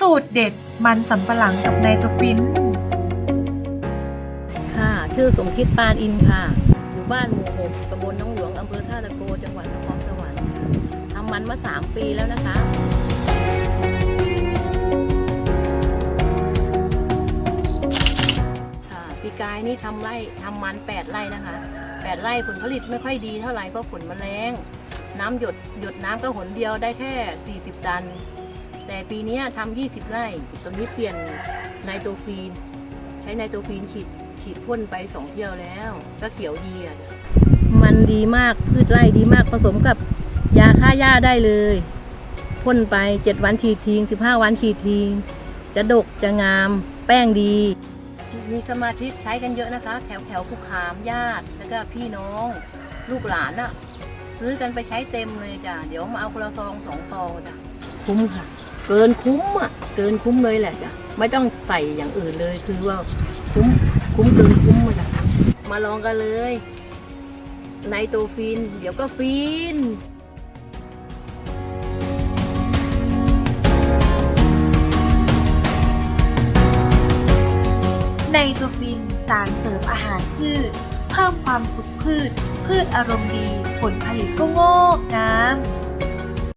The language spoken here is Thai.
สูตรเด็ดมันสำปะหลังกับไนโตรฟิน ค่ะ ชื่อสมคิดปานอินค่ะ อยู่บ้านหมู่หกตำบลหน้องหลวง อำเภอท่าตะโก จังหวัดนครสวรรค์ค่ะทำมันมาสามปีแล้วนะคะ ค่ะปีกายนี่ทำไร่ทำมันแปดไร่นะคะแปดไร่ผลผลิตไม่ค่อยดีเท่าไหร่เพราะฝนมันแรง น้ำหยดหยดน้ำก็หนเดียวได้แค่ 40 ตัน แต่ปีนี้ยทำ20ไร่ตรงนี้เปลี่ยนไนโตรฟีน ใช้ไนโตรฟีนฉีดฉีดพ่นไปสองเที่ยวแล้ว ก็เขียวดีอะมันดีมากพืชไร่ดีมากผสมกับยาฆ่าหญ้าได้เลยพ่นไปเจ็ดวันฉีดทิ้งสิบห้าวันฉีดทิ้งจะดกจะงามแป้งดี มีสมาธิใช้กันเยอะนะคะ แถวแถวภูขามญาติแล้วก็พี่น้อง ลูกหลานอะซื้อกันไปใช้เต็มเลยจ้ะเดี๋ยวมาเอาคนละซองสองซองจ้ะคุ้มค่ะ เกินคุ้มอะ เกินคุ้มเลยแหละจ้ะไม่ต้องใส่อย่างอื่นเลย คือว่าคุ้มคุ้มเกินคุ้มมาจ้ะมาลองกันเลยไนโตรฟิน เดี๋ยวก็ฟินไนโตรฟินสารเสริมอาหารพืช เพิ่มความสุขพืช พืชอารมณ์ดี ผลผลิตก็งอกงาม